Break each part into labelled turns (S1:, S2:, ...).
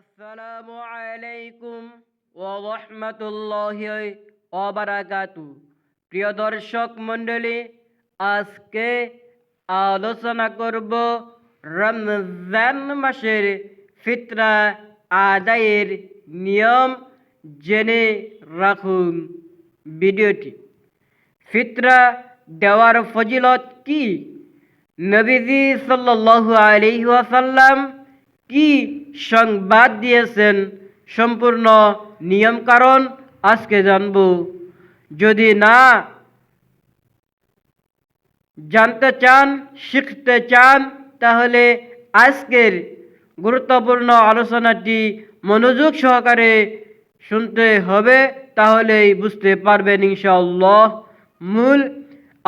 S1: আসসালামু আলাইকুম ওয়া রাহমাতুল্লাহি প্রিয় দর্শক মণ্ডলী, আজকে আলোচনা করব রমজান মাসের ফিতরা আদায়ের নিয়ম জেনে রাখুন ভিডিওটি। ফিতরা দেওয়ার ফজিলত কি? নবীজি সাল্লাল্লাহু আলাইহি ওয়াসাল্লাম কি সংবাদ দিয়েছেন? সম্পূর্ণ নিয়ম কারণ আজকে জানব। যদি না জানতে চান, শিখতে চান, তাহলে আজকের গুরুত্বপূর্ণ আলোচনাটি মনোযোগ সহকারে শুনতে হবে, তাহলেই বুঝতে পারবেন ইনশাআল্লাহ। মূল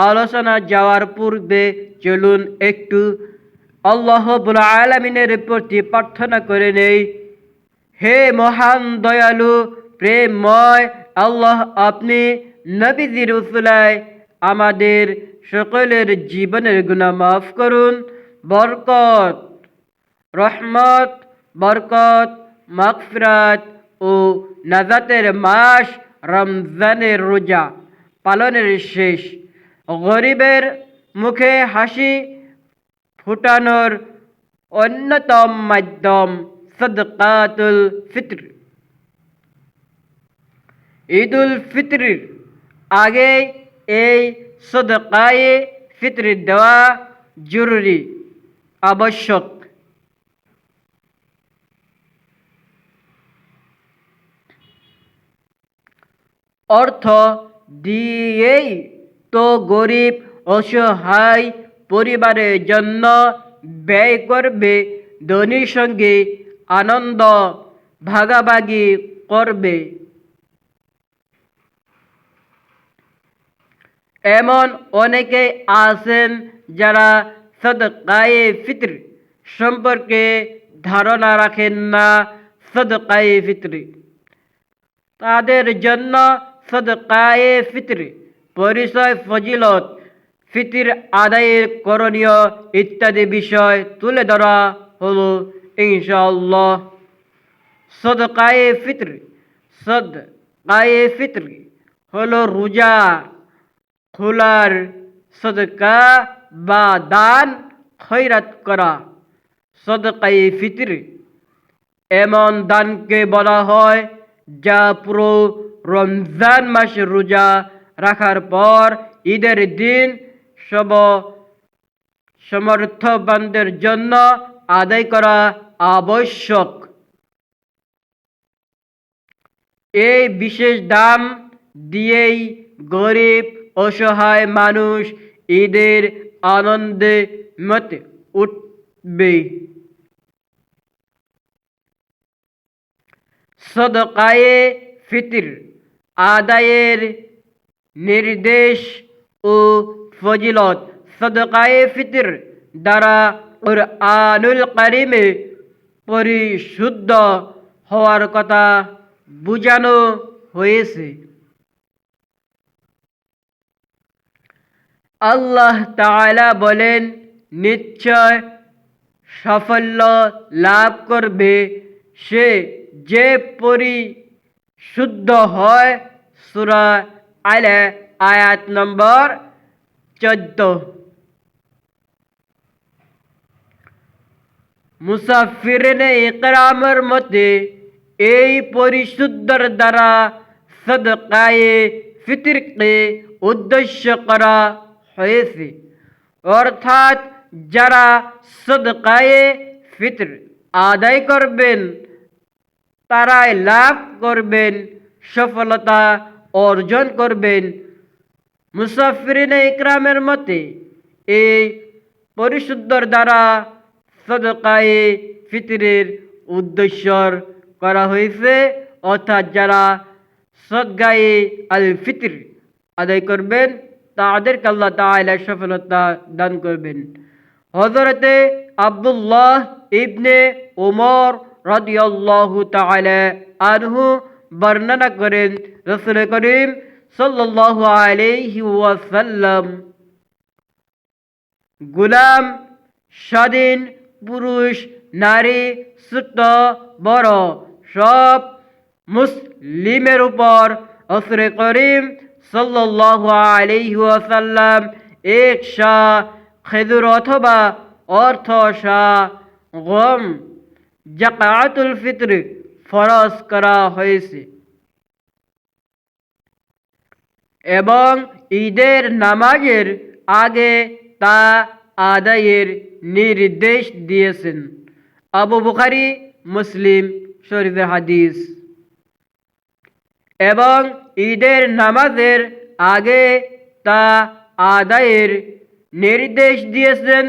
S1: আলোচনা যাওয়ার পূর্বে চলুন একটু আল্লাহ আলমিনের প্রতি প্রার্থনা করে নেই। হে মহান দয়ালু, প্রেমময় আল্লাহ, আপনি নবীজির উসুলায় আমাদের সকলের জীবনের গুণা মাফ করুন। বরকত, রহমত, বরকত, মাগফিরাত ও নাজাতের মাস রমজানের রোজা পালনের শেষ। গরিবের মুখে হাসি ফুটানোর অন্যতম মাধ্যম সদকাতুল ফিত্র। ঈদুল ফিত্রির আগে এই সদকায়ে ফিত্র দেওয়া জরুরি, আবশ্যক। অর্থ দিয়েই তো গরিব, অসহায় পরিবারের জন্য ব্যয় করবে, ধনীর সঙ্গে আনন্দ ভাগাভাগি করবে। এমন অনেকে আছেন যারা সদকায়ে ফিত্র সম্পর্কে ধারণা রাখেন না, সদকায়ে ফিত্র। তাদের জন্য সদকায়ে ফিত্র পরিচয় ফজিলত ফিতির আদায়ের করণীয় ইত্যাদি বিষয় তুলে ধরা হলো ইনশাআল্লাহ। সদকায়ে ফিত্র সদকায়ে ফিত্র হলো রোজা, খোলার সদকা বা দান খৈরাত করা। সদকায়ে ফিত্র এমন দানকে বলা হয় যা পুরো রমজান মাসে রোজা রাখার পর ঈদের দিন সব সমর্থবানদের জন্য আদায় করা আবশ্যক। এই বিশেষ দাম দিয়েই গরিব, অসহায় মানুষ ঈদের আনন্দে মতে উঠবে। সদকায়ে ফিতির আদায়ের নির্দেশ ও ফজিলত, সদকায়ে ফিতির দ্বারা ওর আনুল কারিমে পরিশুদ্ধ হওয়ার কথা বুঝানো হয়েছে। আল্লাহ তাআলা বলেন, নিশ্চয় সাফল্য লাভ করবে সে যে পরিশুদ্ধ হয়। সুরা আলে আয়াত নম্বর চোদ্দ। মুসাফিরিনে ইকরামের মতে এই পরিশুদ্ধর দ্বারা সদকায়ে ফিতরকে উদ্দেশ্য করা হয়েছে। অর্থাৎ যারা সদকায়ে ফিতর আদায় করবেন, তারাই লাভ করবেন, সফলতা অর্জন করবেন মুসাফিরিন ইকরামের মতে, এই পরিশুদ্ধর দ্বারা সদকায়ে ফিতরের উদ্দেশ্য করা হয়েছে। অর্থাৎ যারা সদগায়ে আল ফিতর আদায় করবেন, তাদেরকে আল্লাহ তাআলা সফলতা দান করবেন। হজরতে আব্দুল্লাহ ইবনে ওমর রাদিয়াল্লাহু তাআলা আনহু বর্ণনা করেন রসুল করিম সাল্লাল্লাহু আলাইহি ওয়াসাল্লাম। গুলাম, স্বাধীন, পুরুষ, নারী, ছোট, বড়, সব মুসলিমের উপর অসরে করিম সাল্লাল্লাহু আলাইহি ওয়াসাল্লাম এক শাহ, খেজুর অথবা অর্থ শাহ, গম, জাকাতুল ফিত্র ফরজ করা হয়েছে। এবং ঈদের নামাজের আগে তা আদায়ের নির্দেশ দিয়েছেন। আবু বুখারি, মুসলিম, শরীফের হাদিস। এবং ঈদের নামাজের আগে তা আদায়ের নির্দেশ দিয়েছেন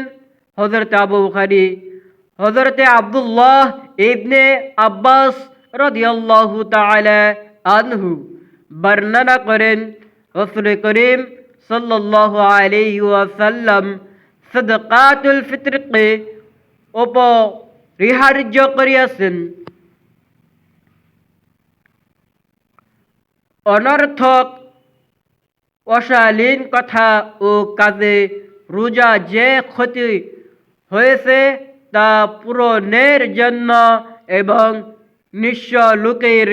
S1: হজরত আবু বুখারি। হজরতে আবদুল্লাহ ইবনে আব্বাস রদিয়াল্লাহু তাআলা আনহু বর্ণনা করেন রসুল করিম সাল্লাল্লাহু আলাইহি ওয়াসাল্লাম সদকাতুল ফিতরকে অপরিহার্য করিয়াছেন। অনর্থক, অশালীন কথা ও কাজে রোজা যে ক্ষতি হয়েছে তা পূরণের জন্য এবং নিঃস্ব লোকের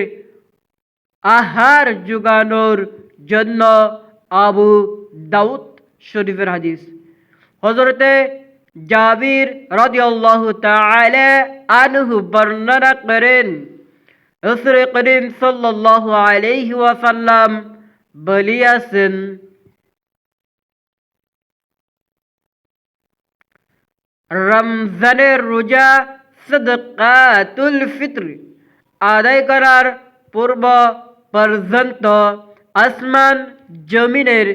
S1: আহার যোগানোর জন্য আবু দাউদ শরীফের হাদিস। হজরতে জাবির রাদিয়াল্লাহু তাআলা আনহু বর্ণনা করেন, রসুল করিম ওয়াসাল্লাম বলিয়াছেন, রমজানের রোজা সদকাতুল ফিত্র আদায় করার পূর্ব পর্যন্ত আসমান জমিনের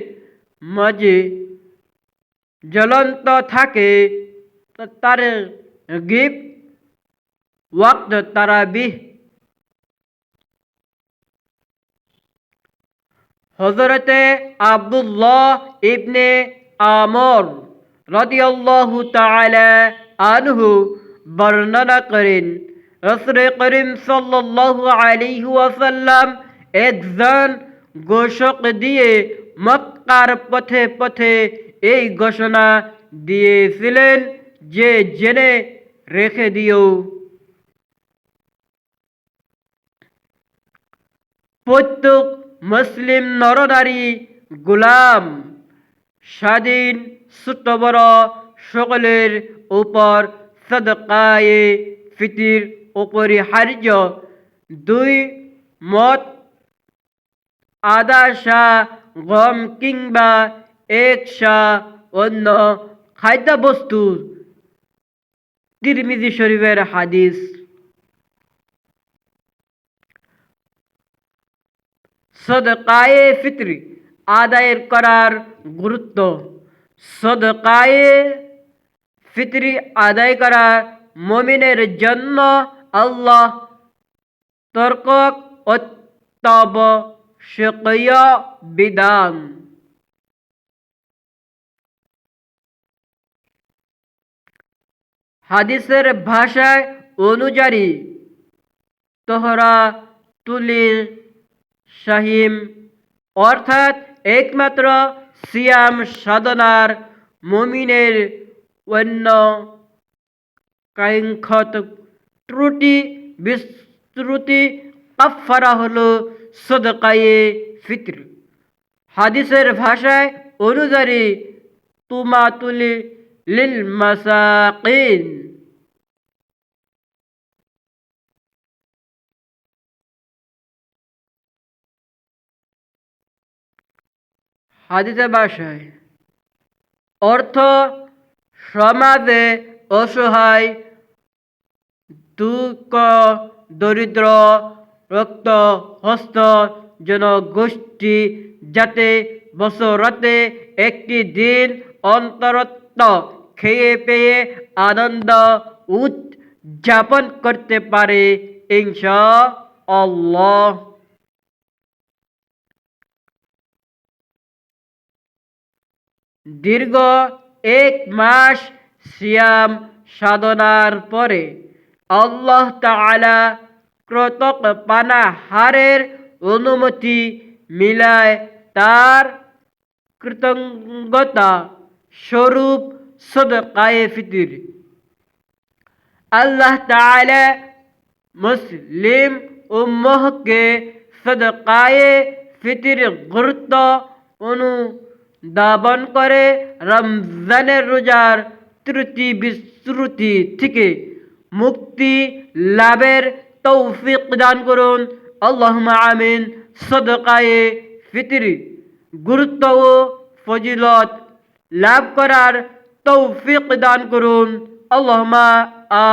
S1: মাঝে জ্বলন্ত থাকে তার গিফ ওয়াক্ত তারাবিহ। হজরতে আবদুল্লাহ ইবনে আমর রাদিয়াল্লাহু তাআলা আনহু বর্ণনা করেন, রসুল করিম সাল্লাল্লাহু আলাইহি ওয়াসাল্লাম একজন ঘোষক দিয়ে মক্কার পথে পথে এই ঘোষণা দিয়েছিলেন যে জেনে রেখে দিও। প্রত্যেক মুসলিম নরনারী গোলাম, স্বাধীন ছোট বড় সকলের উপর সদকায়ে ফিতির অপরিহার্য দুই মত আদা শাহ গম কিংবা এক শাহ অন্য খাদ্যবস্তু তিরমিজি শরীফের হাদিস। সদকায়ে ফিত্রি আদায়ের করার গুরুত্ব। সদকায়ে ফিত্রি আদায় করা মমিনের জন্য আল্লাহ তর্ক অত্যাবশ্যকীয় বিধান হাদিসের ভাষায় অনুযায়ী তোহরা তুলি শাহিম, অর্থাৎ একমাত্র সিয়াম সাধনার মমিনের অন্য কাঙ্ক্ষত ত্রুটি, বিস্তৃতি কাফারা হলো সদকায়ে ফিত্র। হাদিসের ভাষায় অনুযায়ী, তুমাতুলি লিল মাসাকিন। হাদিসের ভাষায়, অর্থ সমাজে অসহায়, দুঃখ, দরিদ্র রক্ত, হস্ত, জনগোষ্ঠী যাতে বছরতে একটি দিন অন্তরত্ব খেয়ে পেয়ে আনন্দ উদযাপন করতে পারে ইনশা আল্লাহ দীর্ঘ এক মাস সিয়াম সাধনার পরে আল্লাহ তাআলা ক্রতক পানাহারের অনুমতি মিলায় তার কৃতজ্ঞতা স্বরূপ সদকায়ে ফিতির। আল্লাহ তাআলা মুসলিম উম্মহকে সদকায়ে ফিতির গুরুত্ব অনুধাবন করে রমজানের রোজার ত্রুটি বিশ্রুতি থেকে মুক্তি লাভের তৌফিক দান করুন। আল্লাহুম্মা আমিন। সদকায়ে ফিতরি, গুরুত্ব ও ফজিলত লাভ করার তৌফিক দান করুন। আল্লাহুম্মা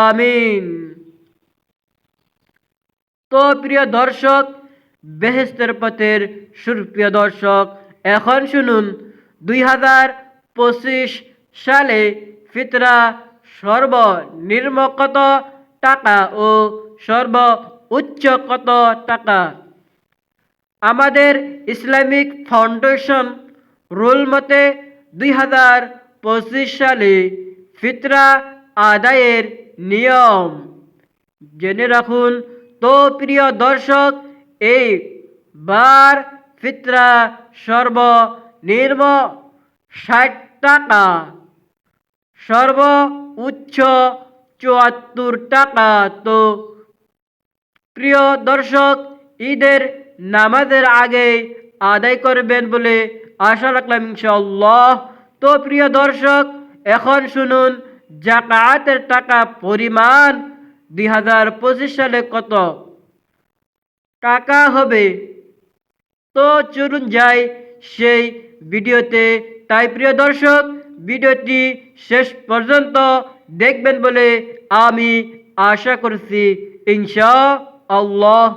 S1: আমিন। তো প্রিয় দর্শক, বেহেস্তের পথের সুপ্রিয় দর্শক, এখন শুনুন দুই হাজার পঁচিশ সালে ফিতরা সর্বনিম্ন কত টাকা ও সর্ব উচ্চ কত টাকা? আমাদের ইসলামিক ফাউন্ডেশন রুল মতে দুই হাজার পঁচিশ সালে ফিতরা আদায়ের নিয়ম। জেনে রাখুন তো প্রিয় দর্শক, এই বার ফিতরা সর্বনিম্ন ষাট টাকা, সর্ব উচ্চ চুয়াত্তর টাকা তো প্রিয় দর্শক, ঈদের নামাজের আগে আদায় করবেন বলে আশা রাখলাম ইনশাল্লাহ তো প্রিয় দর্শক, এখন শুনুন, জাকাতের টাকা পরিমাণ দুই হাজার পঁচিশ সালে কত? টাকা হবে। তো চলুন যাই সেই ভিডিওতে। তাই প্রিয় দর্শক, ভিডিওটি শেষ পর্যন্ত দেখবেন বলে আমি আশা করছি, ইনশা আল্লাহ।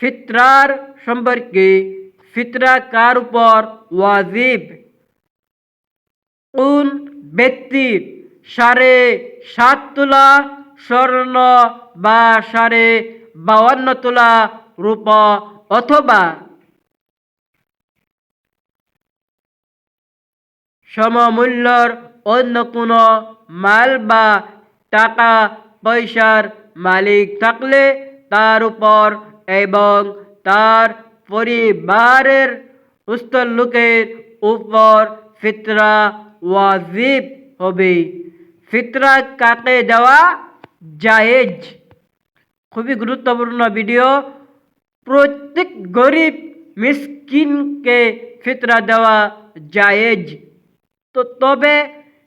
S1: ফিতরার সম্পর্কে, ফিতরা কার উপর? ওয়াজিব। কোন ব্যক্তির সাড়ে সাত তোলা স্বর্ণ বা সাড়ে বাউান্ন তোলা রূপ অথবা সমমূল্যর অন্য কোনো মাল বা টাকা পয়সার মালিক থাকলে তার উপর এবং তার পরিবারের উস্তর লোকের উপর ফিতরা ওয়াজিব হবে। ফিতরা কাকে দেওয়া? জায়েজ। খুবই গুরুত্বপূর্ণ ভিডিও। প্রত্যেক গরিব মিসকিনকে ফিতরা দেওয়া জায়েজ। তো তবে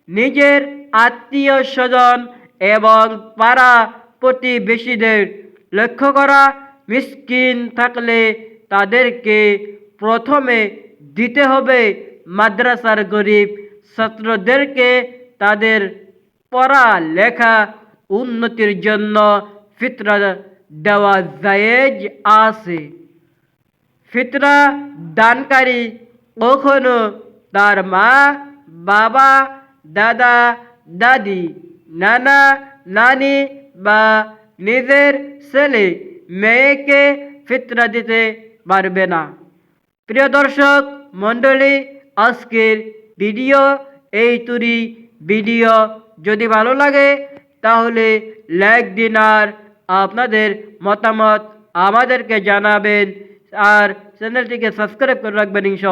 S1: নিজের আত্মীয় স্বজন এবং পাড়া প্রতিবেশীদের লক্ষ্য করা, মিসকিন থাকলে তাদেরকে প্রথমে দিতে হবে মাদ্রাসার গরিব ছাত্রদেরকে তাদের পড়া লেখা উন্নতির জন্য ফিতরা দেওয়া জায়েজ আছে। ফিতরা দানকারী কখনো তার মা, বাবা, দাদা দাদি, নানা, নানি বা নিজের ছেলে মেয়েকে ফিতরা দিতে পারবে না। প্রিয় দর্শক, মণ্ডলী, আজকের ভিডিও এই তুরি ভিডিও। যদি ভালো লাগে, তাহলে লাইক দিন আর আপনাদের মতামত আমাদেরকে জানাবেন। আর চ্যানেলটিকে সাবস্ক্রাইব করে রাখবেন ইনশাল্লাহ